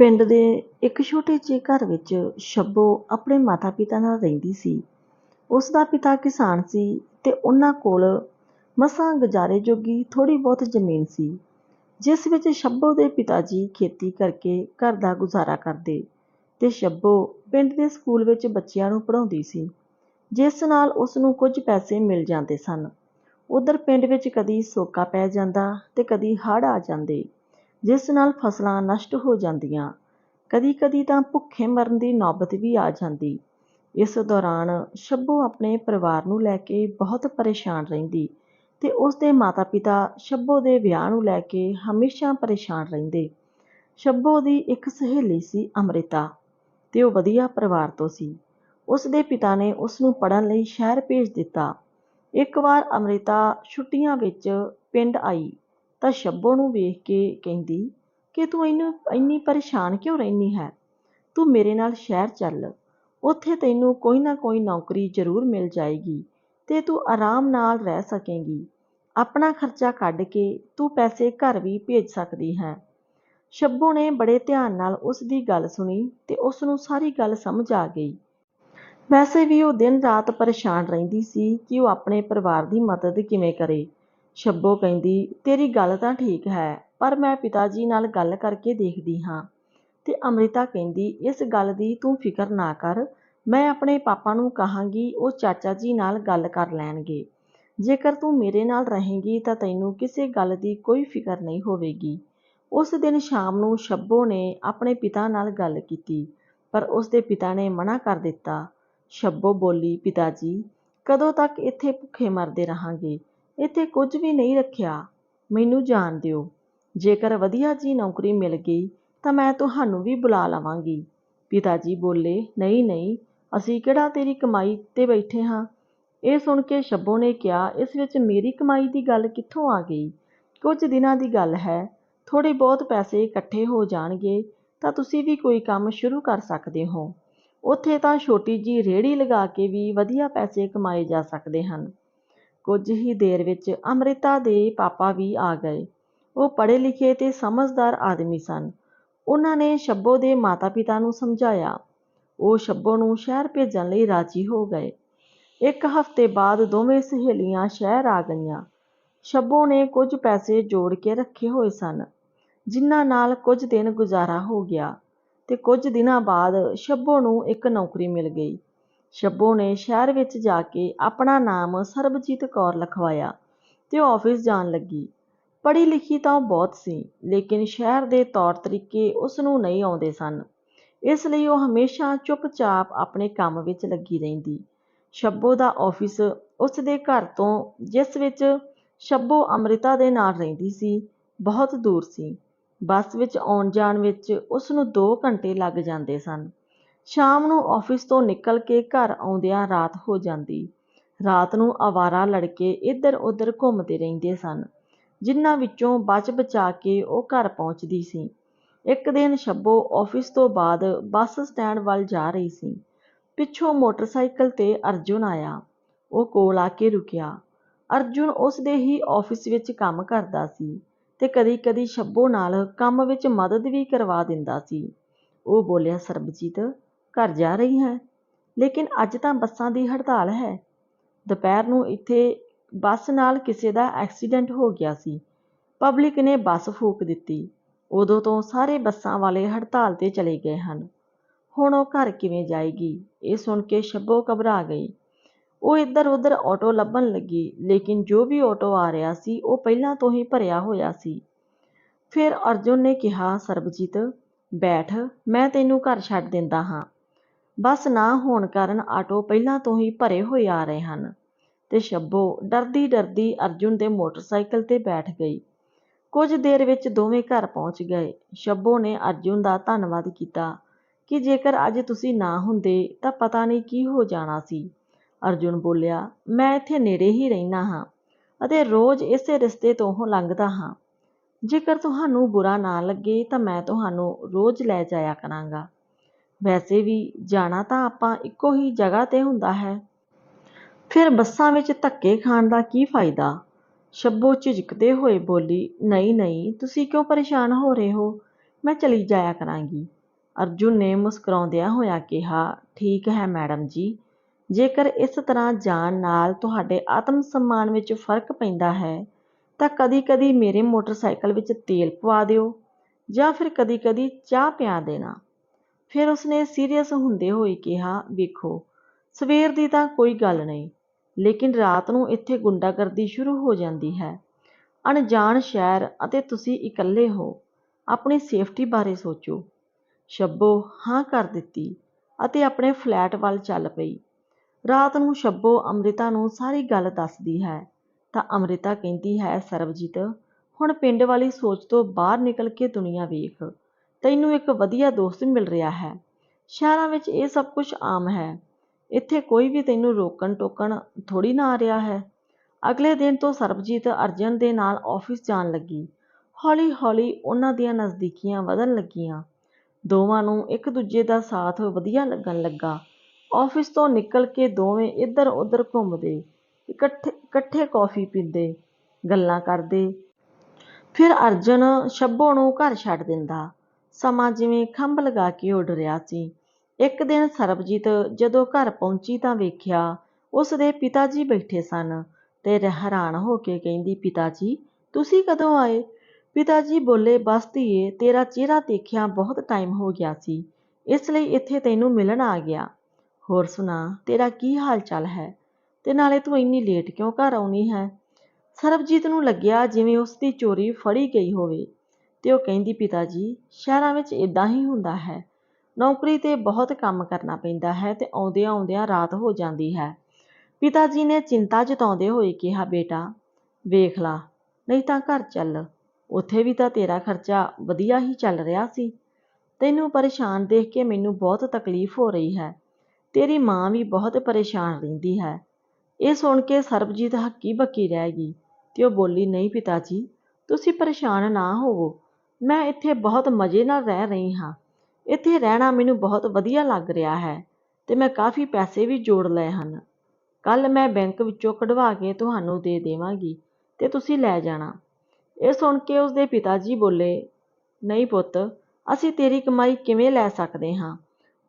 ਪਿੰਡ ਦੇ ਇੱਕ ਛੋਟੇ ਜਿਹੇ ਘਰ ਵਿੱਚ ਸ਼ੱਬੋ ਆਪਣੇ ਮਾਤਾ-ਪਿਤਾ ਨਾਲ ਰਹਿੰਦੀ ਸੀ। ਉਸ ਦਾ ਪਿਤਾ ਕਿਸਾਨ ਸੀ ਤੇ ਉਹਨਾਂ ਕੋਲ ਮਸਾਂ ਗੁਜ਼ਾਰੇ ਜੋਗੀ ਥੋੜ੍ਹੀ ਬਹੁਤ ਜ਼ਮੀਨ ਸੀ, ਜਿਸ ਵਿੱਚ ਸ਼ੱਬੋ ਦੇ ਪਿਤਾ ਜੀ ਖੇਤੀ ਕਰਕੇ ਘਰ ਦਾ ਗੁਜ਼ਾਰਾ ਕਰਦੇ ਤੇ ਸ਼ੱਬੋ ਪਿੰਡ ਦੇ ਸਕੂਲ ਵਿੱਚ ਬੱਚਿਆਂ ਨੂੰ ਪੜ੍ਹਾਉਂਦੀ ਸੀ, ਜਿਸ ਨਾਲ ਉਸ ਨੂੰ ਕੁਝ ਪੈਸੇ ਮਿਲ ਜਾਂਦੇ ਸਨ। ਉੱਧਰ ਪਿੰਡ ਵਿੱਚ ਕਦੀ ਸੋਕਾ ਪੈ ਜਾਂਦਾ ਤੇ ਕਦੀ ਹੜ੍ਹ ਆ ਜਾਂਦੇ, ਜਿਸ ਨਾਲ ਫਸਲਾਂ ਨਸ਼ਟ ਹੋ ਜਾਂਦੀਆਂ। ਕਦੀ-ਕਦੀ ਤਾਂ ਭੁੱਖੇ ਮਰਨ ਦੀ ਨੌਬਤ ਵੀ ਆ ਜਾਂਦੀ। ਇਸ ਦੌਰਾਨ ਸ਼ੱਬੋ ਆਪਣੇ ਪਰਿਵਾਰ ਨੂੰ ਲੈ ਕੇ ਬਹੁਤ ਪਰੇਸ਼ਾਨ ਰਹਿੰਦੀ ਤੇ ਉਸ ਦੇ ਮਾਤਾ-ਪਿਤਾ ਸ਼ੱਬੋ ਦੇ ਵਿਆਹ ਨੂੰ ਲੈ ਕੇ ਹਮੇਸ਼ਾ ਪਰੇਸ਼ਾਨ ਰਹਿੰਦੇ। ਸ਼ੱਬੋ ਦੀ ਇੱਕ ਸਹੇਲੀ ਸੀ ਅੰਮ੍ਰਿਤਾ ਤੇ ਉਹ ਵਧੀਆ ਪਰਿਵਾਰ ਤੋਂ ਸੀ। ਉਸ ਦੇ ਪਿਤਾ ਨੇ ਉਸ ਨੂੰ ਪੜ੍ਹਨ ਲਈ ਸ਼ਹਿਰ ਭੇਜ ਦਿੱਤਾ। ਇੱਕ ਵਾਰ ਅੰਮ੍ਰਿਤਾ ਛੁੱਟੀਆਂ ਵਿੱਚ ਪਿੰਡ ਆਈ ਤਾਂ ਸ਼ੱਬੋ ਨੂੰ ਵੇਖ ਕੇ ਕਹਿੰਦੀ ਕਿ ਤੂੰ ਇਹਨੂੰ ਇੰਨੀ ਪਰੇਸ਼ਾਨ ਕਿਉਂ ਰਹਿੰਦੀ ਹੈ ਤੂੰ ਮੇਰੇ ਨਾਲ ਸ਼ਹਿਰ ਚੱਲ, ਉੱਥੇ ਤੈਨੂੰ ਕੋਈ ਨਾ ਕੋਈ ਨੌਕਰੀ ਜ਼ਰੂਰ ਮਿਲ ਜਾਏਗੀ ਤੇ ਤੂੰ ਆਰਾਮ ਨਾਲ ਰਹਿ ਸਕੇਂਗੀ। ਆਪਣਾ ਖਰਚਾ ਕੱਢ ਕੇ ਤੂੰ ਪੈਸੇ ਘਰ ਵੀ ਭੇਜ ਸਕਦੀ ਹੈ ਸ਼ੱਬੋ ਨੇ ਬੜੇ ਧਿਆਨ ਨਾਲ ਉਸ ਦੀ ਗੱਲ ਸੁਣੀ ਤੇ ਉਸ ਨੂੰ ਸਾਰੀ ਗੱਲ ਸਮਝ ਆ ਗਈ। ਵੈਸੇ ਵੀ ਉਹ ਦਿਨ-ਰਾਤ ਪਰੇਸ਼ਾਨ ਰਹਿੰਦੀ ਸੀ ਕਿ ਉਹ ਆਪਣੇ ਪਰਿਵਾਰ ਦੀ ਮਦਦ ਕਿਵੇਂ ਕਰੇ। ਸ਼ੱਬੋ ਕਹਿੰਦੀ, ਤੇਰੀ ਗੱਲ ਤਾਂ ਠੀਕ ਹੈ, ਪਰ ਮੈਂ ਪਿਤਾ ਜੀ ਨਾਲ ਗੱਲ ਕਰਕੇ ਦੇਖਦੀ ਹਾਂ। ਤੇ ਅੰਮ੍ਰਿਤਾ ਕਹਿੰਦੀ, ਇਸ ਗੱਲ ਦੀ ਤੂੰ ਫਿਕਰ ਨਾ ਕਰ, ਮੈਂ ਆਪਣੇ ਪਾਪਾ ਨੂੰ ਕਹਾਂਗੀ ਉਹ ਚਾਚਾ ਜੀ ਨਾਲ ਗੱਲ ਕਰ ਲੈਣਗੇ। ਜੇਕਰ ਤੂੰ ਮੇਰੇ ਨਾਲ ਰਹੇਂਗੀ ਤਾਂ ਤੈਨੂੰ ਕਿਸੇ ਗੱਲ ਦੀ ਕੋਈ ਫਿਕਰ ਨਹੀਂ ਹੋਵੇਗੀ। ਉਸ ਦਿਨ ਸ਼ਾਮ ਨੂੰ ਸ਼ੱਬੋ ਨੇ ਆਪਣੇ ਪਿਤਾ ਨਾਲ ਗੱਲ ਕੀਤੀ, ਪਰ ਉਸ ਦੇ ਪਿਤਾ ਨੇ ਮਨਾ ਕਰ ਦਿੱਤਾ। ਸ਼ੱਬੋ ਬੋਲੀ, ਪਿਤਾ ਜੀ, ਕਦੋਂ ਤੱਕ ਇੱਥੇ ਭੁੱਖੇ ਮਰਦੇ ਰਹਾਂਗੇ? ਇੱਥੇ ਕੁਝ ਵੀ ਨਹੀਂ ਰੱਖਿਆ, ਮੈਨੂੰ ਜਾਣ ਦਿਓ। ਜੇਕਰ ਵਧੀਆ ਜਿਹੀ ਨੌਕਰੀ ਮਿਲ ਗਈ ਤਾਂ ਮੈਂ ਤੁਹਾਨੂੰ ਵੀ ਬੁਲਾ ਲਵਾਂਗੀ। ਪਿਤਾ ਜੀ ਬੋਲੇ, ਨਹੀਂ-ਨਹੀਂ, ਅਸੀਂ ਕਿਹੜਾ ਤੇਰੀ ਕਮਾਈ ਤੇ ਬੈਠੇ ਹਾਂ। ਇਹ ਸੁਣ ਕੇ ਸ਼ੱਬੋ ਨੇ ਕਿਹਾ, ਇਸ ਵਿੱਚ ਮੇਰੀ ਕਮਾਈ ਦੀ ਗੱਲ ਕਿੱਥੋਂ ਆ ਗਈ? ਕੁਝ ਦਿਨਾਂ ਦੀ ਗੱਲ ਹੈ, ਥੋੜ੍ਹੇ ਬਹੁਤ ਪੈਸੇ ਇਕੱਠੇ ਹੋ ਜਾਣਗੇ ਤਾਂ ਤੁਸੀਂ ਵੀ ਕੋਈ ਕੰਮ ਸ਼ੁਰੂ ਕਰ ਸਕਦੇ ਹੋ। ਉੱਥੇ ਤਾਂ ਛੋਟੀ ਜਿਹੀ ਰੇਹੜੀ ਲਗਾ ਕੇ ਵੀ ਵਧੀਆ ਪੈਸੇ ਕਮਾਏ ਜਾ ਸਕਦੇ ਹਨ। ਕੁਝ ਹੀ ਦੇਰ ਵਿੱਚ ਅੰਮ੍ਰਿਤਾ ਦੇ ਪਾਪਾ ਵੀ ਆ ਗਏ। ਉਹ ਪੜ੍ਹੇ-ਲਿਖੇ ਤੇ ਸਮਝਦਾਰ ਆਦਮੀ ਸਨ। ਉਹਨਾਂ ਨੇ ਸ਼ੱਬੋ ਦੇ ਮਾਤਾ-ਪਿਤਾ ਨੂੰ ਸਮਝਾਇਆ। ਉਹ ਸ਼ੱਬੋ ਨੂੰ ਸ਼ਹਿਰ ਭੇਜਣ ਲਈ ਰਾਜ਼ੀ ਹੋ ਗਏ। ਇੱਕ ਹਫ਼ਤੇ ਬਾਅਦ ਦੋਵੇਂ ਸਹੇਲੀਆਂ ਸ਼ਹਿਰ ਆ ਗਈਆਂ। ਸ਼ੱਬੋ ਨੇ ਕੁਝ ਪੈਸੇ ਜੋੜ ਕੇ ਰੱਖੇ ਹੋਏ ਸਨ, ਜਿਨ੍ਹਾਂ ਨਾਲ ਕੁਝ ਦਿਨ ਗੁਜ਼ਾਰਾ ਹੋ ਗਿਆ ਤੇ ਕੁਝ ਦਿਨਾਂ ਬਾਅਦ ਸ਼ੱਬੋ ਨੂੰ ਇੱਕ ਨੌਕਰੀ ਮਿਲ ਗਈ। ਸ਼ੱਬੋ ਨੇ ਸ਼ਹਿਰ ਵਿੱਚ ਜਾ ਕੇ ਆਪਣਾ ਨਾਮ ਸਰਬਜੀਤ ਕੌਰ ਲਿਖਵਾਇਆ ਤੇ ਉਹ ਆਫ਼ਿਸ ਜਾਣ ਲੱਗੀ। ਪੜ੍ਹੀ-ਲਿਖੀ ਤਾਂ ਉਹ ਬਹੁਤ ਸੀ, ਲੇਕਿਨ ਸ਼ਹਿਰ ਦੇ ਤੌਰ-ਤਰੀਕੇ ਉਸ ਨੂੰ ਨਹੀਂ ਆਉਂਦੇ ਸਨ, ਇਸ ਲਈ ਉਹ ਹਮੇਸ਼ਾ ਚੁੱਪ-ਚਾਪ ਆਪਣੇ ਕੰਮ ਵਿੱਚ ਲੱਗੀ ਰਹਿੰਦੀ। ਸ਼ੱਬੋ ਦਾ ਆਫ਼ਿਸ ਉਸ ਦੇ ਘਰ ਤੋਂ, ਜਿਸ ਵਿੱਚ ਸ਼ੱਬੋ ਅੰਮ੍ਰਿਤਾ ਦੇ ਨਾਲ ਰਹਿੰਦੀ ਸੀ, ਬਹੁਤ ਦੂਰ ਸੀ। ਬੱਸ ਵਿੱਚ ਆਉਣ-ਜਾਣ ਵਿੱਚ ਉਸ ਨੂੰ ਦੋ ਘੰਟੇ ਲੱਗ ਜਾਂਦੇ ਸਨ। ਸ਼ਾਮ ਨੂੰ ਆਫ਼ਿਸ ਤੋਂ ਨਿਕਲ ਕੇ ਘਰ ਆਉਂਦਿਆਂ ਰਾਤ ਹੋ ਜਾਂਦੀ। ਰਾਤ ਨੂੰ ਅਵਾਰਾ ਲੜਕੇ ਇੱਧਰ-ਉੱਧਰ ਘੁੰਮਦੇ ਰਹਿੰਦੇ ਸਨ, ਜਿਨ੍ਹਾਂ ਵਿੱਚੋਂ ਬਚ-ਬਚਾ ਕੇ ਉਹ ਘਰ ਪਹੁੰਚਦੀ ਸੀ। ਇੱਕ ਦਿਨ ਸ਼ੱਬੋ ਆਫ਼ਿਸ ਤੋਂ ਬਾਅਦ ਬੱਸ ਸਟੈਂਡ ਵੱਲ ਜਾ ਰਹੀ ਸੀ। ਪਿੱਛੋਂ ਮੋਟਰਸਾਈਕਲ ਤੇ ਅਰਜੁਨ ਆਇਆ। ਉਹ ਕੋਲ ਆ ਕੇ ਰੁਕਿਆ। ਅਰਜੁਨ ਉਸ ਦੇ ਹੀ ਆਫ਼ਿਸ ਵਿੱਚ ਕੰਮ ਕਰਦਾ ਸੀ ਤੇ ਕਦੀ-ਕਦੀ ਸ਼ੱਬੋ ਨਾਲ ਕੰਮ ਵਿੱਚ ਮਦਦ ਵੀ ਕਰਵਾ ਦਿੰਦਾ ਸੀ। ਉਹ ਬੋਲਿਆ, ਸਰਬਜੀਤ, ਘਰ ਜਾ ਰਹੀ ਹੈਂ? ਲੇਕਿਨ ਅੱਜ ਤਾਂ ਬੱਸਾਂ ਦੀ ਹੜਤਾਲ ਹੈ। ਦੁਪਹਿਰ ਨੂੰ ਇੱਥੇ ਬੱਸ ਨਾਲ ਕਿਸੇ ਦਾ ਐਕਸੀਡੈਂਟ ਹੋ ਗਿਆ ਸੀ। ਪਬਲਿਕ ਨੇ ਬੱਸ ਫੂਕ ਦਿੱਤੀ। ਉਦੋਂ ਤੋਂ ਸਾਰੇ ਬੱਸਾਂ ਵਾਲੇ ਹੜਤਾਲ ਤੇ ਚਲੇ ਗਏ ਹਨ। ਹੁਣ ਉਹ ਘਰ ਕਿਵੇਂ ਜਾਏਗੀ? ਇਹ ਸੁਣ ਕੇ ਸ਼ੱਬੋ ਘਬਰਾ ਗਈ। ਉਹ ਇੱਧਰ-ਉੱਧਰ ਆਟੋ ਲੱਭਣ ਲੱਗੀ, ਲੇਕਿਨ ਜੋ ਵੀ ਆਟੋ ਆ ਰਿਹਾ ਸੀ, ਉਹ ਪਹਿਲਾਂ ਤੋਂ ਹੀ ਭਰਿਆ ਹੋਇਆ ਸੀ। ਫਿਰ ਅਰਜੁਨ ਨੇ ਕਿਹਾ, ਸਰਬਜੀਤ, ਬੈਠ, ਮੈਂ ਤੈਨੂੰ ਘਰ ਛੱਡ ਦਿੰਦਾ ਹਾਂ। ਬੱਸ ਨਾ ਹੋਣ ਕਾਰਨ ਆਟੋ ਪਹਿਲਾਂ ਤੋਂ ਹੀ ਭਰੇ ਹੋਏ ਆ ਰਹੇ ਹਨ ਤੇ ਸ਼ੱਬੋ ਡਰਦੀ-ਡਰਦੀ ਅਰਜੁਨ ਦੇ ਮੋਟਰਸਾਈਕਲ ਤੇ ਬੈਠ ਗਈ। ਕੁਝ ਦੇਰ ਵਿੱਚ ਦੋਵੇਂ ਘਰ ਪਹੁੰਚ ਗਏ। ਸ਼ੱਬੋ ਨੇ ਅਰਜੁਨ ਦਾ ਧੰਨਵਾਦ ਕੀਤਾ ਕਿ ਜੇਕਰ ਅੱਜ ਤੁਸੀਂ ਨਾ ਹੁੰਦੇ ਤਾਂ ਪਤਾ ਨਹੀਂ ਕੀ ਹੋ ਜਾਣਾ ਸੀ। ਅਰਜੁਨ ਬੋਲਿਆ, ਮੈਂ ਇੱਥੇ ਨੇੜੇ ਹੀ ਰਹਿੰਦਾ ਹਾਂ ਅਤੇ ਰੋਜ਼ ਇਸੇ ਰਸਤੇ ਤੋਂ ਲੰਘਦਾ ਹਾਂ। ਜੇਕਰ ਤੁਹਾਨੂੰ ਬੁਰਾ ਨਾ ਲੱਗੇ ਤਾਂ ਮੈਂ ਤੁਹਾਨੂੰ ਰੋਜ਼ ਲੈ ਜਾਇਆ ਕਰਾਂਗਾ। ਵੈਸੇ ਵੀ ਜਾਣਾ ਤਾਂ ਆਪਾਂ ਇੱਕੋ ਹੀ ਜਗ੍ਹਾ ਤੇ ਹੁੰਦਾ ਹੈ। ਫਿਰ ਬੱਸਾਂ ਵਿੱਚ ਧੱਕੇ ਖਾਣ ਦਾ ਕੀ ਫਾਇਦਾ? ਸ਼ੱਬੋ ਝਿਜਕਦੇ ਹੋਏ ਬੋਲੀ, ਨਹੀਂ-ਨਹੀਂ, ਤੁਸੀਂ ਕਿਉਂ ਪਰੇਸ਼ਾਨ ਹੋ ਰਹੇ ਹੋ? ਮੈਂ ਚਲੀ ਜਾਇਆ ਕਰਾਂਗੀ ਅਰਜੁਨ ਨੇ ਮੁਸਕਰਾਉਂਦਿਆਂ ਹੋਇਆਂ ਕਿਹਾ ਠੀਕ ਹੈ ਮੈਡਮ ਜੀ ਜੇਕਰ ਇਸ ਤਰ੍ਹਾਂ ਜਾਣ ਨਾਲ ਤੁਹਾਡੇ ਆਤਮ ਸਨਮਾਨ ਵਿੱਚ ਫ਼ਰਕ ਪੈਂਦਾ ਹੈ ਤਾਂ ਕਦੀ-ਕਦੀ ਮੇਰੇ ਮੋਟਰਸਾਈਕਲ ਵਿੱਚ ਤੇਲ ਪਵਾ ਦਿਓ ਜਾਂ ਫਿਰ ਕਦੀ-ਕਦੀ ਚਾਹ ਪਿਆ ਦੇਣਾ ਫਿਰ ਉਸਨੇ ਸੀਰੀਅਸ ਹੁੰਦੇ ਹੋਏ ਕਿਹਾ, ਵੇਖੋ, ਸਵੇਰ ਦੀ ਤਾਂ ਕੋਈ ਗੱਲ ਨਹੀਂ, ਲੇਕਿਨ ਰਾਤ ਨੂੰ ਇੱਥੇ ਗੁੰਡਾਗਰਦੀ ਸ਼ੁਰੂ ਹੋ ਜਾਂਦੀ ਹੈ। ਅਣਜਾਣ ਸ਼ਹਿਰ ਅਤੇ ਤੁਸੀਂ ਇਕੱਲੇ ਹੋ, ਆਪਣੀ ਸੇਫਟੀ ਬਾਰੇ ਸੋਚੋ। ਸ਼ੱਬੋ ਹਾਂ ਕਰ ਦਿੱਤੀ ਅਤੇ ਆਪਣੇ ਫਲੈਟ ਵੱਲ ਚੱਲ ਪਈ। ਰਾਤ ਨੂੰ ਸ਼ੱਬੋ ਅੰਮ੍ਰਿਤਾ ਨੂੰ ਸਾਰੀ ਗੱਲ ਦੱਸਦੀ ਹੈ, ਤਾਂ ਅੰਮ੍ਰਿਤਾ ਕਹਿੰਦੀ ਹੈ, ਸਰਬਜੀਤ, ਹੁਣ ਪਿੰਡ ਵਾਲੀ ਸੋਚ ਤੋਂ ਬਾਹਰ ਨਿਕਲ ਕੇ ਦੁਨੀਆ ਵੇਖ। ਤੈਨੂੰ ਇੱਕ ਵਧੀਆ ਦੋਸਤ ਮਿਲ ਰਿਹਾ ਹੈ। ਸ਼ਹਿਰਾਂ ਵਿੱਚ ਇਹ ਸਭ ਕੁਝ ਆਮ ਹੈ। ਇੱਥੇ ਕੋਈ ਵੀ ਤੈਨੂੰ ਰੋਕਣ ਟੋਕਣ ਥੋੜੀ ਨਾ ਆ ਰਿਹਾ ਹੈ। ਅਗਲੇ ਦਿਨ ਤੋਂ ਸਰਬਜੀਤ ਅਰਜਨ ਦੇ ਨਾਲ ਆਫਿਸ ਜਾਣ ਲੱਗੀ। ਹੌਲੀ ਹੌਲੀ ਉਹਨਾਂ ਦੀਆਂ ਨਜ਼ਦੀਕੀਆਂ ਵਧਣ ਲੱਗੀਆਂ। ਦੋਵਾਂ ਨੂੰ ਇੱਕ ਦੂਜੇ ਦਾ ਸਾਥ ਵਧੀਆ ਲੱਗਣ ਲੱਗਾ। ਆਫਿਸ ਤੋਂ ਨਿਕਲ ਕੇ ਦੋਵੇਂ ਇੱਧਰ ਉੱਧਰ ਘੁੰਮਦੇ, ਇਕੱਠੇ ਇਕੱਠੇ ਕੌਫੀ ਪੀਂਦੇ, ਗੱਲਾਂ ਕਰਦੇ। ਫਿਰ ਅਰਜਨ ਸ਼ੱਭੋ ਨੂੰ ਘਰ ਛੱਡ ਦਿੰਦਾ। ਸਮਾਂ ਜਿਵੇਂ ਖੰਭ ਲਗਾ ਕੇ ਉੱਡ ਰਿਹਾ ਸੀ। ਇੱਕ ਦਿਨ ਸਰਬਜੀਤ ਜਦੋਂ ਘਰ ਪਹੁੰਚੀ ਤਾਂ ਵੇਖਿਆ ਉਸ ਦੇ ਪਿਤਾ ਜੀ ਬੈਠੇ ਸਨ ਤੇ ਹੈਰਾਨ ਹੋ ਕੇ ਕਹਿੰਦੀ ਪਿਤਾ ਜੀ ਤੁਸੀਂ ਕਦੋਂ ਆਏ? ਪਿਤਾ ਜੀ ਬੋਲੇ, ਬਸ ਧੀਏ, ਤੇਰਾ ਚਿਹਰਾ ਦੇਖਿਆ ਬਹੁਤ ਟਾਈਮ ਹੋ ਗਿਆ ਸੀ, ਇਸ ਲਈ ਇੱਥੇ ਤੈਨੂੰ ਮਿਲਣ ਆ ਗਿਆ। ਹੋਰ ਸੁਣਾ, ਤੇਰਾ ਕੀ ਹਾਲ ਚਾਲ ਹੈ? ਤੇ ਨਾਲੇ ਤੂੰ ਇੰਨੀ ਲੇਟ ਕਿਉਂ ਘਰ ਆਉਣੀ ਹੈ? ਸਰਬਜੀਤ ਨੂੰ ਲੱਗਿਆ ਜਿਵੇਂ ਉਸ ਦੀ ਚੋਰੀ ਫੜੀ ਗਈ ਹੋਵੇ। ਤੇ ਉਹ ਕਹਿੰਦੀ ਪਿਤਾ ਜੀ ਸ਼ਹਿਰਾਂ ਵਿੱਚ ਇਦਾਂ ਹੀ ਹੁੰਦਾ ਹੈ। ਨੌਕਰੀ ਤੇ ਬਹੁਤ ਕੰਮ ਕਰਨਾ ਪੈਂਦਾ ਹੈ ਤੇ ਆਉਂਦਿਆਂ ਆਉਂਦਿਆਂ ਰਾਤ ਹੋ ਜਾਂਦੀ ਹੈ। ਪਿਤਾ ਜੀ ਨੇ ਚਿੰਤਾ ਜਤਾਉਂਦੇ ਹੋਏ ਕਿਹਾ, ਬੇਟਾ, ਵੇਖ ਲਾ, ਨਹੀਂ ਤਾਂ ਘਰ ਚੱਲ। ਉੱਥੇ ਵੀ ਤਾਂ ਤੇਰਾ ਖਰਚਾ ਵਧੀਆ ਹੀ ਚੱਲ ਰਿਹਾ ਸੀ। ਤੈਨੂੰ ਪਰੇਸ਼ਾਨ ਦੇਖ ਕੇ ਮੈਨੂੰ ਬਹੁਤ ਤਕਲੀਫ ਹੋ ਰਹੀ ਹੈ। ਤੇਰੀ ਮਾਂ ਵੀ ਬਹੁਤ ਪਰੇਸ਼ਾਨ ਰਹਿੰਦੀ ਹੈ ਇਹ ਸੁਣ ਕੇ ਸਰਬਜੀਤ ਹੱਕੀ ਬੱਕੀ ਰਹਿ ਗਈ ਤੇ ਉਹ ਬੋਲੀ, ਨਹੀਂ ਪਿਤਾ ਜੀ ਤੁਸੀਂ ਪਰੇਸ਼ਾਨ ਨਾ ਹੋਵੋ। ਮੈਂ ਇੱਥੇ ਬਹੁਤ ਮਜ਼ੇ ਨਾਲ ਰਹਿ ਰਹੀ ਹਾਂ। ਇੱਥੇ ਰਹਿਣਾ ਮੈਨੂੰ ਬਹੁਤ ਵਧੀਆ ਲੱਗ ਰਿਹਾ ਹੈ ਅਤੇ ਮੈਂ ਕਾਫੀ ਪੈਸੇ ਵੀ ਜੋੜ ਲਏ ਹਨ। ਕੱਲ੍ਹ ਮੈਂ ਬੈਂਕ ਵਿੱਚੋਂ ਕਢਵਾ ਕੇ ਤੁਹਾਨੂੰ ਦੇ ਦੇਵਾਂਗੀ ਅਤੇ ਤੁਸੀਂ ਲੈ ਜਾਣਾ। ਇਹ ਸੁਣ ਕੇ ਉਸਦੇ ਪਿਤਾ ਜੀ ਬੋਲੇ, ਨਹੀਂ ਪੁੱਤ, ਅਸੀਂ ਤੇਰੀ ਕਮਾਈ ਕਿਵੇਂ ਲੈ ਸਕਦੇ ਹਾਂ?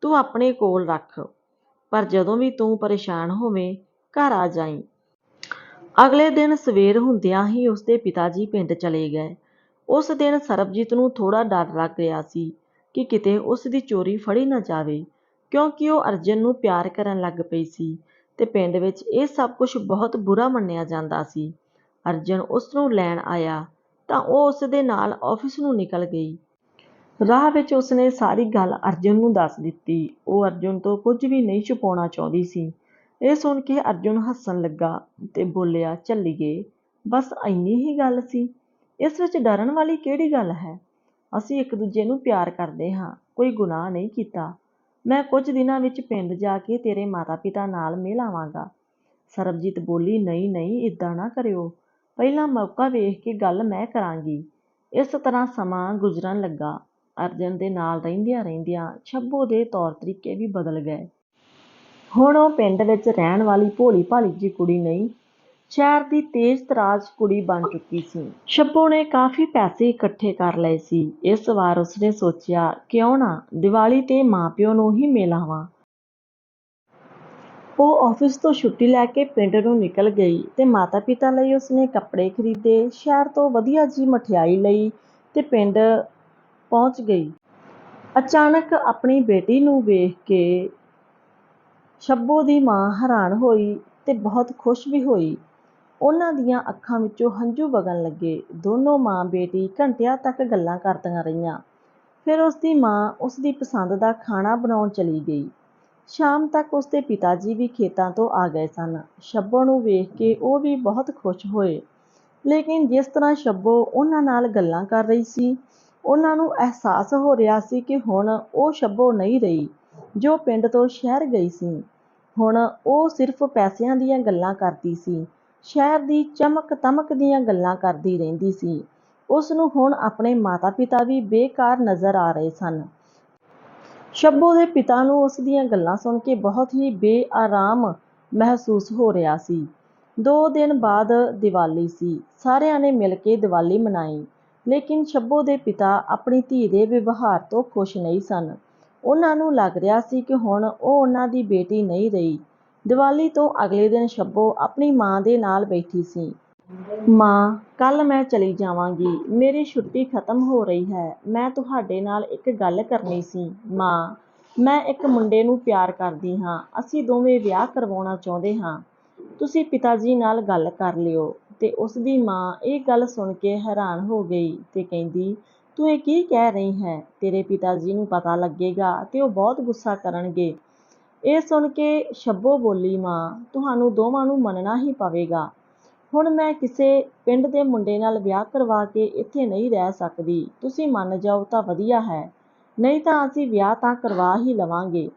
ਤੂੰ ਆਪਣੇ ਕੋਲ ਰੱਖ। ਪਰ ਜਦੋਂ ਵੀ ਤੂੰ ਪਰੇਸ਼ਾਨ ਹੋਵੇਂ, ਘਰ ਆ ਜਾਈਂ। ਅਗਲੇ ਦਿਨ ਸਵੇਰ ਹੁੰਦਿਆਂ ਹੀ ਉਸਦੇ ਪਿਤਾ ਜੀ ਪਿੰਡ ਚਲੇ ਗਏ। ਉਸ ਦਿਨ ਸਰਬਜੀਤ ਨੂੰ ਥੋੜਾ ਡਰ ਲੱਗ ਰਿਹਾ ਸੀ ਕਿ ਕਿਤੇ ਉਸ ਦੀ ਚੋਰੀ ਫੜੀ ਨਾ ਜਾਵੇ, ਕਿਉਂਕਿ ਉਹ ਅਰਜਨ ਨੂੰ ਪਿਆਰ ਕਰਨ ਲੱਗ ਪਈ ਸੀ ਤੇ ਪਿੰਡ ਵਿੱਚ ਇਹ ਸਭ ਕੁਝ ਬਹੁਤ ਬੁਰਾ ਮੰਨਿਆ ਜਾਂਦਾ ਸੀ। ਅਰਜਨ ਉਸ ਨੂੰ ਲੈਣ ਆਇਆ ਤਾਂ ਉਹ ਉਸ ਦੇ ਨਾਲ ਆਫਿਸ ਨੂੰ ਨਿਕਲ ਗਈ। ਰਾਹ ਵਿੱਚ ਉਸਨੇ ਸਾਰੀ ਗੱਲ ਅਰਜੁਨ ਨੂੰ ਦੱਸ ਦਿੱਤੀ। ਉਹ ਅਰਜੁਨ ਤੋਂ ਕੁਝ ਵੀ ਨਹੀਂ ਛੁਪਾਉਣਾ ਚਾਹੁੰਦੀ ਸੀ। ਇਹ ਸੁਣ ਕੇ ਅਰਜੁਨ ਹੱਸਣ ਲੱਗਾ ਤੇ ਬੋਲਿਆ, ਚੱਲੀਏ, ਬਸ ਇੰਨੀ ਹੀ ਗੱਲ ਸੀ। ਇਸ ਵਿੱਚ ਡਰਨ ਵਾਲੀ ਕਿਹੜੀ ਗੱਲ ਹੈ? ਅਸੀਂ ਇੱਕ ਦੂਜੇ ਨੂੰ ਪਿਆਰ ਕਰਦੇ ਹਾਂ, ਕੋਈ ਗੁਨਾਹ ਨਹੀਂ ਕੀਤਾ। ਮੈਂ ਕੁਝ ਦਿਨਾਂ ਵਿੱਚ ਪਿੰਡ ਜਾ ਕੇ ਤੇਰੇ ਮਾਤਾ-ਪਿਤਾ ਨਾਲ ਮਿਲ ਆਵਾਂਗਾ। ਸਰਬਜੀਤ ਬੋਲੀ, ਨਹੀਂ ਨਹੀਂ ਇਦਾਂ ਨਾ ਕਰਿਓ। ਪਹਿਲਾਂ ਮੌਕਾ ਵੇਖ ਕੇ ਗੱਲ ਮੈਂ ਕਰਾਂਗੀ। ਇਸ ਤਰ੍ਹਾਂ ਸਮਾਂ ਗੁਜ਼ਰਨ ਲੱਗਾ। ਅਰਜਨ ਦੇ ਨਾਲ ਰਹਿੰਦਿਆਂ ਰਹਿੰਦਿਆਂ ਛੱਬੋ ਦੇ ਤੌਰ ਤਰੀਕੇ ਵੀ ਬਦਲ ਗਏ। ਹੁਣ ਉਹ ਪਿੰਡ ਵਿੱਚ ਰਹਿਣ ਵਾਲੀ ਭੋਲੀ ਭਾਲੀ ਜੀ ਕੁੜੀ ਨਹੀਂ ਸ਼ਹਿਰ ਦੀ ਤੇਜ਼ ਤਰਾਜ ਕੁੜੀ ਬਣ ਚੁੱਕੀ ਸੀ। ਸ਼ੱਬੋ ਨੇ ਕਾਫੀ ਪੈਸੇ ਇਕੱਠੇ ਕਰ ਲਏ ਸੀ। ਇਸ ਵਾਰ ਉਸਨੇ ਸੋਚਿਆ, ਕਿਉਂ ਨਾ ਦੀਵਾਲੀ ਤੇ ਮਾਂ ਪਿਓ ਨੂੰ ਹੀ ਮਿਲ ਆਵਾਂ? ਉਹ ਆਫਿਸ ਤੋਂ ਛੁੱਟੀ ਲੈ ਕੇ ਪਿੰਡ ਨੂੰ ਨਿਕਲ ਗਈ ਤੇ ਮਾਤਾ-ਪਿਤਾ ਲਈ ਉਸਨੇ ਕੱਪੜੇ ਖਰੀਦੇ, ਸ਼ਹਿਰ ਤੋਂ ਵਧੀਆ ਜਿਹੀ ਮਠਿਆਈ ਲਈ ਤੇ ਪਿੰਡ ਪਹੁੰਚ ਗਈ। ਅਚਾਨਕ ਆਪਣੀ ਬੇਟੀ ਨੂੰ ਵੇਖ ਕੇ ਸ਼ੱਬੋ ਦੀ ਮਾਂ ਹੈਰਾਨ ਹੋਈ ਤੇ ਬਹੁਤ ਖੁਸ਼ ਵੀ ਹੋਈ। ਉਹਨਾਂ ਦੀਆਂ ਅੱਖਾਂ ਵਿੱਚੋਂ ਹੰਝੂ ਵਗਣ ਲੱਗੇ। ਦੋਨੋਂ ਮਾਂ ਬੇਟੀ ਘੰਟਿਆਂ ਤੱਕ ਗੱਲਾਂ ਕਰਦੀਆਂ ਰਹੀਆਂ। ਫਿਰ ਉਸਦੀ ਮਾਂ ਉਸਦੀ ਪਸੰਦ ਦਾ ਖਾਣਾ ਬਣਾਉਣ ਚਲੀ ਗਈ। ਸ਼ਾਮ ਤੱਕ ਉਸਦੇ ਪਿਤਾ ਜੀ ਵੀ ਖੇਤਾਂ ਤੋਂ ਆ ਗਏ ਸਨ। ਸ਼ੱਬੋ ਨੂੰ ਵੇਖ ਕੇ ਉਹ ਵੀ ਬਹੁਤ ਖੁਸ਼ ਹੋਏ। ਲੇਕਿਨ ਜਿਸ ਤਰ੍ਹਾਂ ਸ਼ੱਬੋ ਉਹਨਾਂ ਨਾਲ ਗੱਲਾਂ ਕਰ ਰਹੀ ਸੀ, ਉਹਨਾਂ ਨੂੰ ਅਹਿਸਾਸ ਹੋ ਰਿਹਾ ਸੀ ਕਿ ਹੁਣ ਉਹ ਸ਼ੱਬੋ ਨਹੀਂ ਰਹੀ, ਜੋ ਪਿੰਡ ਤੋਂ ਸ਼ਹਿਰ ਗਈ ਸੀ। ਹੁਣ ਉਹ ਸਿਰਫ ਪੈਸਿਆਂ ਦੀਆਂ ਗੱਲਾਂ ਕਰਦੀ ਸੀ। ਸ਼ਹਿਰ ਦੀ ਚਮਕ ਤਮਕ ਦੀਆਂ ਗੱਲਾਂ ਕਰਦੀ ਰਹਿੰਦੀ ਸੀ ਉਸ ਨੂੰ ਹੁਣ ਆਪਣੇ ਮਾਤਾ-ਪਿਤਾ ਵੀ ਬੇਕਾਰ ਨਜ਼ਰ ਆ ਰਹੇ ਸਨ ਸ਼ੱਬੋ ਦੇ ਪਿਤਾ ਨੂੰ ਉਸ ਦੀਆਂ ਗੱਲਾਂ ਸੁਣ ਕੇ ਬਹੁਤ ਹੀ ਬੇਆਰਾਮ ਮਹਿਸੂਸ ਹੋ ਰਿਹਾ ਸੀ ਦੋ ਦਿਨ ਬਾਅਦ ਦੀਵਾਲੀ ਸੀ ਸਾਰਿਆਂ ਨੇ ਮਿਲ ਕੇ ਦੀਵਾਲੀ ਮਨਾਈ, ਲੇਕਿਨ ਸ਼ੱਬੋ ਦੇ ਪਿਤਾ ਆਪਣੀ ਧੀ ਦੇ ਵਿਵਹਾਰ ਤੋਂ ਖੁਸ਼ ਨਹੀਂ ਸਨ। ਉਹਨਾਂ ਨੂੰ ਲੱਗ ਰਿਹਾ ਸੀ ਕਿ ਹੁਣ ਉਹ ਉਹਨਾਂ ਦੀ ਬੇਟੀ ਨਹੀਂ ਰਹੀ। ਦੀਵਾਲੀ ਤੋਂ ਅਗਲੇ ਦਿਨ ਸ਼ੱਬੋ ਆਪਣੀ ਮਾਂ ਦੇ ਨਾਲ ਬੈਠੀ ਸੀ। ਮਾਂ, ਕੱਲ੍ਹ ਮੈਂ ਚਲੀ ਜਾਵਾਂਗੀ। ਮੇਰੀ ਛੁੱਟੀ ਖ਼ਤਮ ਹੋ ਰਹੀ ਹੈ। ਮੈਂ ਤੁਹਾਡੇ ਨਾਲ ਇੱਕ ਗੱਲ ਕਰਨੀ ਸੀ। ਮਾਂ, ਮੈਂ ਇੱਕ ਮੁੰਡੇ ਨੂੰ ਪਿਆਰ ਕਰਦੀ ਹਾਂ। ਅਸੀਂ ਦੋਵੇਂ ਵਿਆਹ ਕਰਵਾਉਣਾ ਚਾਹੁੰਦੇ ਹਾਂ। ਤੁਸੀਂ ਪਿਤਾ ਜੀ ਨਾਲ ਗੱਲ ਕਰ ਲਿਓ। ਤੇ ਉਸਦੀ ਮਾਂ ਇਹ ਗੱਲ ਸੁਣ ਕੇ ਹੈਰਾਨ ਹੋ ਗਈ ਤੇ ਕਹਿੰਦੀ, ਤੂੰ ਇਹ ਕੀ ਕਹਿ ਰਹੀ ਹੈ ਤੇਰੇ ਪਿਤਾ ਜੀ ਨੂੰ ਪਤਾ ਲੱਗੇਗਾ ਤੇ ਉਹ ਬਹੁਤ ਗੁੱਸਾ ਕਰਨਗੇ। ਇਹ ਸੁਣ ਕੇ ਸ਼ੱਬੋ ਬੋਲੀ, ਮਾਂ, ਤੁਹਾਨੂੰ ਦੋਵਾਂ ਨੂੰ ਮੰਨਣਾ ਹੀ ਪਵੇਗਾ। ਹੁਣ ਮੈਂ ਕਿਸੇ ਪਿੰਡ ਦੇ ਮੁੰਡੇ ਨਾਲ ਵਿਆਹ ਕਰਵਾ ਕੇ ਇੱਥੇ ਨਹੀਂ ਰਹਿ ਸਕਦੀ। ਤੁਸੀਂ ਮੰਨ ਜਾਓ ਤਾਂ ਵਧੀਆ ਹੈ, ਨਹੀਂ ਤਾਂ ਅਸੀਂ ਵਿਆਹ ਤਾਂ ਕਰਵਾ ਹੀ ਲਵਾਂਗੇ।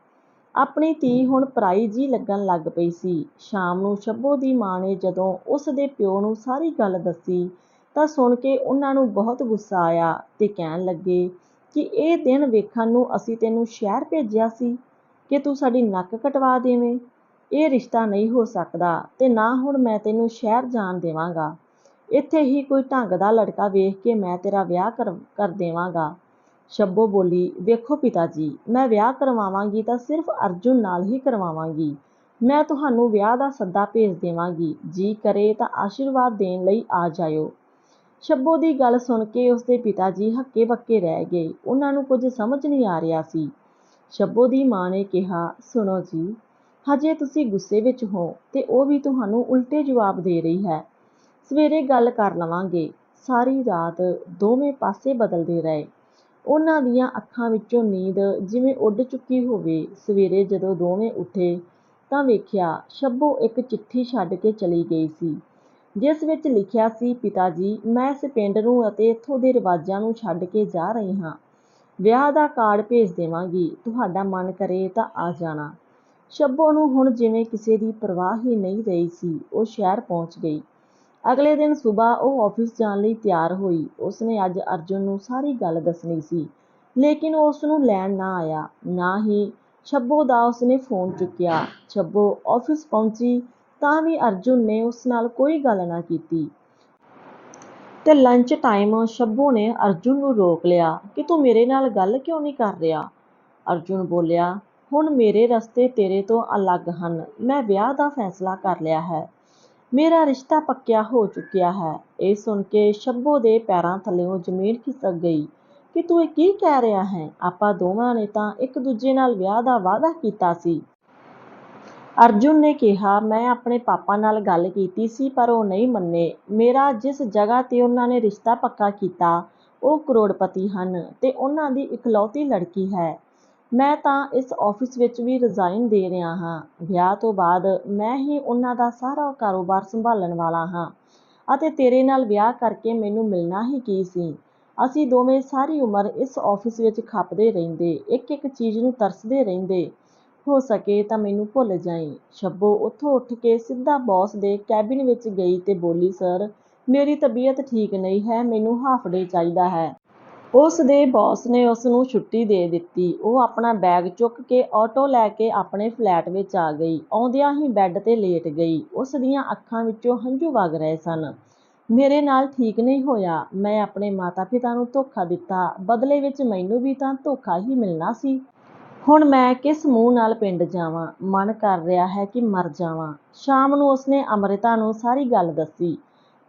ਆਪਣੀ ਧੀ ਹੁਣ ਪਰਾਈ ਜੀ ਲੱਗਣ ਲੱਗ ਪਈ ਸੀ। ਸ਼ਾਮ ਨੂੰ ਸ਼ੱਬੋ ਦੀ ਮਾਂ ਨੇ ਜਦੋਂ ਉਸ ਦੇ ਪਿਓ ਨੂੰ ਸਾਰੀ ਗੱਲ ਦੱਸੀ ਤਾਂ ਸੁਣ ਕੇ ਉਹਨਾਂ ਨੂੰ ਬਹੁਤ ਗੁੱਸਾ ਆਇਆ ਤੇ ਕਹਿਣ ਲੱਗੇ ਕਿ ਇਹ ਦਿਨ ਵੇਖਣ ਨੂੰ ਅਸੀਂ ਤੈਨੂੰ ਸ਼ਹਿਰ ਭੇਜਿਆ ਸੀ ਕਿ ਤੂੰ ਸਾਡੀ ਨੱਕ ਕਟਵਾ ਦੇਵੇਂ। ਇਹ ਰਿਸ਼ਤਾ ਨਹੀਂ ਹੋ ਸਕਦਾ ਤੇ ਨਾ ਹੁਣ ਮੈਂ ਤੈਨੂੰ ਸ਼ਹਿਰ ਜਾਣ ਦੇਵਾਂਗਾ। ਇੱਥੇ ਹੀ ਕੋਈ ਢੰਗ ਦਾ ਲੜਕਾ ਵੇਖ ਕੇ ਮੈਂ ਤੇਰਾ ਵਿਆਹ ਕਰ ਦੇਵਾਂਗਾ। ਸ਼ੱਬੋ ਬੋਲੀ, ਵੇਖੋ ਪਿਤਾ ਜੀ, ਮੈਂ ਵਿਆਹ ਕਰਵਾਵਾਂਗੀ ਤਾਂ ਸਿਰਫ਼ ਅਰਜੁਨ ਨਾਲ ਹੀ ਕਰਵਾਵਾਂਗੀ। ਮੈਂ ਤੁਹਾਨੂੰ ਵਿਆਹ ਦਾ ਸੱਦਾ ਭੇਜ ਦੇਵਾਂਗੀ। ਜੀ ਕਰੇ ਤਾਂ ਆਸ਼ੀਰਵਾਦ ਦੇਣ ਲਈ ਆ ਜਾਇਓ। ਸ਼ੱਬੋ ਦੀ ਗੱਲ ਸੁਣ ਕੇ ਉਸਦੇ ਪਿਤਾ ਜੀ ਹੱਕੇ-ਬੱਕੇ ਰਹਿ ਗਏ। ਉਹਨਾਂ ਨੂੰ ਕੁਝ ਸਮਝ ਨਹੀਂ ਆ ਰਿਹਾ ਸੀ। ਸ਼ੱਬੋ ਦੀ ਮਾਂ ਨੇ ਕਿਹਾ, ਸੁਣੋ ਜੀ, ਹਜੇ ਤੁਸੀਂ ਗੁੱਸੇ ਵਿੱਚ ਹੋ ਤੇ ਉਹ ਵੀ ਤੁਹਾਨੂੰ ਉਲਟੇ ਜਵਾਬ ਦੇ ਰਹੀ ਹੈ। ਸਵੇਰੇ ਗੱਲ ਕਰ ਲਵਾਂਗੇ। ਸਾਰੀ ਰਾਤ ਦੋਵੇਂ ਪਾਸੇ ਬਦਲਦੇ ਰਹੇ। ਉਹਨਾਂ ਦੀਆਂ ਅੱਖਾਂ ਵਿੱਚੋਂ ਨੀਂਦ ਜਿਵੇਂ ਉੱਡ ਚੁੱਕੀ ਹੋਵੇ। ਸਵੇਰੇ ਜਦੋਂ ਦੋਵੇਂ ਉੱਠੇ ਤਾਂ ਵੇਖਿਆ ਸ਼ੱਬੋ ਇੱਕ ਚਿੱਠੀ ਛੱਡ ਕੇ ਚਲੀ ਗਈ ਸੀ, ਜਿਸ ਵਿੱਚ ਲਿਖਿਆ ਸੀ, ਪਿਤਾ ਜੀ, ਮੈਂ ਇਸ ਪਿੰਡ ਨੂੰ ਅਤੇ ਇੱਥੋਂ ਦੇ ਰਿਵਾਜ਼ਾਂ ਨੂੰ ਛੱਡ ਕੇ ਜਾ ਰਹੀ ਹਾਂ। ਵਿਆਹ ਦਾ ਕਾਰਡ ਭੇਜ ਦੇਵਾਂਗੀ। ਤੁਹਾਡਾ ਮਨ ਕਰੇ ਤਾਂ ਆ ਜਾਣਾ। ਸ਼ੱਬੋ ਨੂੰ ਹੁਣ ਜਿਵੇਂ ਕਿਸੇ ਦੀ ਪਰਵਾਹ ਹੀ ਨਹੀਂ ਰਹੀ ਸੀ। ਉਹ ਸ਼ਹਿਰ ਪਹੁੰਚ ਗਈ। ਅਗਲੇ ਦਿਨ ਸੁਬਹ ਉਹ ਆਫ਼ਿਸ ਜਾਣ ਲਈ ਤਿਆਰ ਹੋਈ। ਉਸਨੇ ਅੱਜ ਅਰਜੁਨ ਨੂੰ ਸਾਰੀ ਗੱਲ ਦੱਸਣੀ ਸੀ, ਲੇਕਿਨ ਉਹ ਉਸਨੂੰ ਲੈਣ ਨਾ ਆਇਆ। ਨਾ ਹੀ ਸ਼ੱਬੋ ਦਾ ਉਸਨੇ ਫ਼ੋਨ ਚੁੱਕਿਆ। ਸ਼ੱਬੋ ਆਫ਼ਿਸ ਪਹੁੰਚੀ ਤਾਂ ਵੀ ਅਰਜੁਨ ਨੇ ਉਸ ਨਾਲ ਕੋਈ ਗੱਲ ਨਾ ਕੀਤੀ। ਤੇ ਲੰਚ ਟਾਈਮ ਸ਼ੱਬੋ ਨੇ ਅਰਜੁਨ ਨੂੰ ਰੋਕ ਲਿਆ ਕਿ ਤੂੰ ਮੇਰੇ ਨਾਲ ਗੱਲ ਕਿਉਂ ਨਹੀਂ ਕਰ ਰਿਹਾ? ਅਰਜੁਨ ਬੋਲਿਆ, ਹੁਣ ਮੇਰੇ ਰਸਤੇ ਤੇਰੇ ਤੋਂ ਅਲੱਗ ਹਨ। ਮੈਂ ਵਿਆਹ ਦਾ ਫ਼ੈਸਲਾ ਕਰ ਲਿਆ ਹੈ। ਮੇਰਾ ਰਿਸ਼ਤਾ ਪੱਕਿਆ ਹੋ ਚੁੱਕਿਆ ਹੈ। ਇਹ ਸੁਣ ਕੇ ਸ਼ੱਬੋ ਦੇ ਪੈਰਾਂ ਥੱਲਿਓਂ ਜ਼ਮੀਨ ਖਿਸਕ ਗਈ ਕਿ ਤੂੰ ਇਹ ਕੀ ਕਹਿ ਰਿਹਾ ਹੈ ਆਪਾਂ ਦੋਵਾਂ ਨੇ ਤਾਂ ਇੱਕ ਦੂਜੇ ਨਾਲ ਵਿਆਹ ਦਾ ਵਾਅਦਾ ਕੀਤਾ ਸੀ। ਅਰਜੁਨ ਨੇ ਕਿਹਾ, ਮੈਂ ਆਪਣੇ ਪਾਪਾ ਨਾਲ ਗੱਲ ਕੀਤੀ ਸੀ ਪਰ ਉਹ ਨਹੀਂ ਮੰਨੇ। ਮੇਰਾ ਜਿਸ ਜਗ੍ਹਾ ਤੇ ਉਹਨਾਂ ਨੇ ਰਿਸ਼ਤਾ ਪੱਕਾ ਕੀਤਾ, ਉਹ ਕਰੋੜਪਤੀ ਹਨ ਤੇ ਉਹਨਾਂ ਦੀ ਇਕਲੌਤੀ ਲੜਕੀ ਹੈ। ਮੈਂ ਤਾਂ ਇਸ ਆਫ਼ਿਸ ਵਿੱਚ ਵੀ ਰਿਜ਼ਾਇਨ ਦੇ ਰਿਹਾ ਹਾਂ। ਵਿਆਹ ਤੋਂ ਬਾਅਦ ਮੈਂ ਹੀ ਉਹਨਾਂ ਦਾ ਸਾਰਾ ਕਾਰੋਬਾਰ ਸੰਭਾਲਣ ਵਾਲਾ ਹਾਂ ਅਤੇ ਤੇਰੇ ਨਾਲ ਵਿਆਹ ਕਰਕੇ ਮੈਨੂੰ ਮਿਲਣਾ ਹੀ ਕੀ ਸੀ। ਅਸੀਂ ਦੋਵੇਂ ਸਾਰੀ ਉਮਰ ਇਸ ਆਫ਼ਿਸ ਵਿੱਚ ਖਪਦੇ ਰਹਿੰਦੇ, ਇੱਕ-ਇੱਕ ਚੀਜ਼ ਨੂੰ ਤਰਸਦੇ ਰਹਿੰਦੇ। ਹੋ ਸਕੇ ਤਾਂ ਮੈਨੂੰ ਭੁੱਲ ਜਾਈਂ। ਸ਼ੱਬੋ ਉੱਥੋਂ ਉੱਠ ਕੇ ਸਿੱਧਾ ਬੌਸ ਦੇ ਕੈਬਿਨ ਵਿੱਚ ਗਈ ਤੇ ਬੋਲੀ, ਸਰ, ਮੇਰੀ ਤਬੀਅਤ ਠੀਕ ਨਹੀਂ ਹੈ। ਮੈਨੂੰ ਹਾਫ ਡੇ ਚਾਹੀਦਾ ਹੈ। ਉਸ ਦੇ ਬੌਸ ਨੇ ਉਸ ਨੂੰ ਛੁੱਟੀ ਦੇ ਦਿੱਤੀ। ਉਹ ਆਪਣਾ ਬੈਗ ਚੁੱਕ ਕੇ ਆਟੋ ਲੈ ਕੇ ਆਪਣੇ ਫਲੈਟ ਵਿੱਚ ਆ ਗਈ। ਆਉਂਦਿਆਂ ਹੀ ਬੈੱਡ ਤੇ ਲੇਟ ਗਈ। ਉਸ ਦੀਆਂ ਅੱਖਾਂ ਵਿੱਚੋਂ ਹੰਝੂ ਵਗ ਰਹੇ ਸਨ। ਮੇਰੇ ਨਾਲ ਠੀਕ ਨਹੀਂ ਹੋਇਆ। ਮੈਂ ਆਪਣੇ ਮਾਤਾ-ਪਿਤਾ ਨੂੰ ਧੋਖਾ ਦਿੱਤਾ, ਬਦਲੇ ਵਿੱਚ ਮੈਨੂੰ ਵੀ ਤਾਂ ਧੋਖਾ ਹੀ ਮਿਲਣਾ ਸੀ। ਹੁਣ ਮੈਂ ਕਿਸ ਮੂੰਹ ਨਾਲ ਪਿੰਡ ਜਾਵਾਂ? ਮਨ ਕਰ ਰਿਹਾ ਹੈ ਕਿ ਮਰ ਜਾਵਾਂ। ਸ਼ਾਮ ਨੂੰ ਉਸਨੇ ਅੰਮ੍ਰਿਤਾ ਨੂੰ ਸਾਰੀ ਗੱਲ ਦੱਸੀ।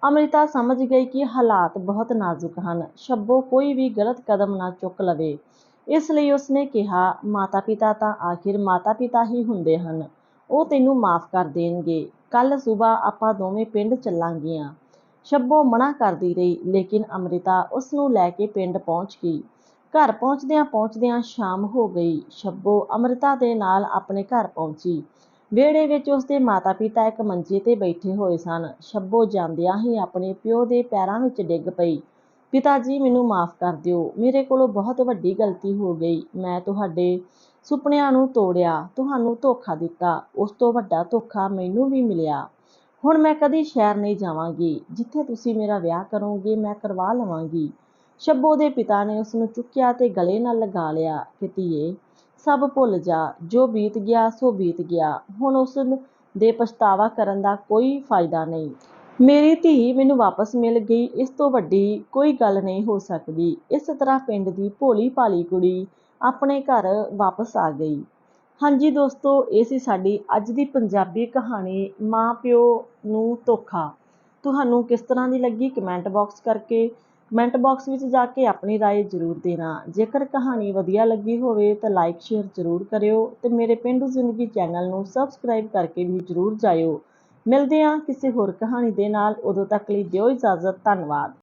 ਅੰਮ੍ਰਿਤਾ ਸਮਝ ਗਈ ਕਿ ਹਾਲਾਤ ਬਹੁਤ ਨਾਜ਼ੁਕ ਹਨ। ਸ਼ੱਬੋ ਕੋਈ ਵੀ ਗ਼ਲਤ ਕਦਮ ਨਾ ਚੁੱਕ ਲਵੇ। ਇਸ ਲਈ ਉਸਨੇ ਕਿਹਾ, ਮਾਤਾ-ਪਿਤਾ ਤਾਂ ਆਖ਼ਿਰ ਮਾਤਾ-ਪਿਤਾ ਹੀ ਹੁੰਦੇ ਹਨ। ਉਹ ਤੈਨੂੰ ਮਾਫ਼ ਕਰ ਦੇਣਗੇ। ਕੱਲ੍ਹ ਸੁਬਹ ਆਪਾਂ ਦੋਵੇਂ ਪਿੰਡ ਚੱਲਾਂਗੀਆਂ। ਸ਼ੱਬੋ ਮਨਾ ਕਰਦੀ ਰਹੀ, ਲੇਕਿਨ ਅੰਮ੍ਰਿਤਾ ਉਸਨੂੰ ਲੈ ਕੇ ਪਿੰਡ ਪਹੁੰਚ ਗਈ। ਘਰ ਪਹੁੰਚਦਿਆਂ-ਪਹੁੰਚਦਿਆਂ ਸ਼ਾਮ ਹੋ ਗਈ। ਸ਼ੱਬੋ ਅੰਮ੍ਰਿਤਾ ਦੇ ਨਾਲ ਆਪਣੇ ਘਰ ਪਹੁੰਚੀ। ਵਿਹੜੇ ਵਿੱਚ ਉਸਦੇ ਮਾਤਾ-ਪਿਤਾ ਇੱਕ ਮੰਜੇ ਤੇ ਬੈਠੇ ਹੋਏ ਸਨ। ਸ਼ੱਬੋ ਜਾਂਦਿਆਂ ਹੀ ਆਪਣੇ ਪਿਓ ਦੇ ਪੈਰਾਂ ਵਿੱਚ ਡਿੱਗ ਪਈ, ਪਿਤਾ ਜੀ, ਮੈਨੂੰ ਮਾਫ਼ ਕਰ ਦਿਓ। ਮੇਰੇ ਕੋਲੋਂ ਬਹੁਤ ਵੱਡੀ ਗ਼ਲਤੀ ਹੋ ਗਈ। ਮੈਂ ਤੁਹਾਡੇ ਸੁਪਨਿਆਂ ਨੂੰ ਤੋੜਿਆ, ਤੁਹਾਨੂੰ ਧੋਖਾ ਦਿੱਤਾ। ਉਸ ਤੋਂ ਵੱਡਾ ਧੋਖਾ ਮੈਨੂੰ ਵੀ ਮਿਲਿਆ। ਹੁਣ ਮੈਂ ਕਦੀ ਸ਼ਹਿਰ ਨਹੀਂ ਜਾਵਾਂਗੀ। ਜਿੱਥੇ ਤੁਸੀਂ ਮੇਰਾ ਵਿਆਹ ਕਰੋਗੇ, ਮੈਂ ਕਰਵਾ ਲਵਾਂਗੀ। ਸ਼ੱਬੋ ਦੇ ਪਿਤਾ ਨੇ ਉਸਨੂੰ ਚੁੱਕਿਆ ਤੇ ਗਲੇ ਨਾਲ ਲਗਾ ਲਿਆ ਕਿ ਧੀਏ, ਸਭ ਭੁੱਲ ਜਾ। ਜੋ ਬੀਤ ਗਿਆ ਸੋ ਬੀਤ ਗਿਆ। ਹੁਣ ਉਸ ਦੇ ਪਛਤਾਵਾ ਕਰਨ ਦਾ ਕੋਈ ਫ਼ਾਇਦਾ ਨਹੀਂ। ਮੇਰੀ ਧੀ ਮੈਨੂੰ ਵਾਪਸ ਮਿਲ ਗਈ ਇਸ ਤੋਂ ਵੱਡੀ ਕੋਈ ਗੱਲ ਨਹੀਂ ਹੋ ਸਕਦੀ ਇਸ ਤਰ੍ਹਾਂ ਪਿੰਡ ਦੀ ਭੋਲੀ ਭਾਲੀ ਕੁੜੀ ਆਪਣੇ ਘਰ ਵਾਪਸ ਆ ਗਈ ਹਾਂਜੀ ਦੋਸਤੋ ਇਹ ਸੀ ਸਾਡੀ ਅੱਜ ਦੀ ਪੰਜਾਬੀ ਕਹਾਣੀ ਮਾਂ ਪਿਓ ਨੂੰ ਧੋਖਾ ਤੁਹਾਨੂੰ ਕਿਸ ਤਰ੍ਹਾਂ ਦੀ ਲੱਗੀ ਕਮੈਂਟ ਬਾਕਸ ਕਰਕੇ ਕਮੈਂਟ ਬਾਕਸ ਵਿੱਚ ਜਾ ਕੇ ਆਪਣੀ رائے ਜ਼ਰੂਰ ਦੇਣਾ ਜੇਕਰ ਕਹਾਣੀ ਵਧੀਆ ਲੱਗੀ ਹੋਵੇ ਤਾਂ ਲਾਈਕ ਸ਼ੇਅਰ ਜ਼ਰੂਰ ਕਰਿਓ ਤੇ ਮੇਰੇ ਪਿੰਡੂ ਜ਼ਿੰਦਗੀ ਚੈਨਲ ਨੂੰ ਸਬਸਕ੍ਰਾਈਬ ਕਰਕੇ ਵੀ ਜ਼ਰੂਰ ਜਾਇਓ ਮਿਲਦੇ ਹਾਂ ਕਿਸੇ ਹੋਰ ਕਹਾਣੀ ਦੇ ਨਾਲ ਉਦੋਂ ਤੱਕ ਲਈ ਦਿਓ ਇਜਾਜ਼ਤ ਧੰਨਵਾਦ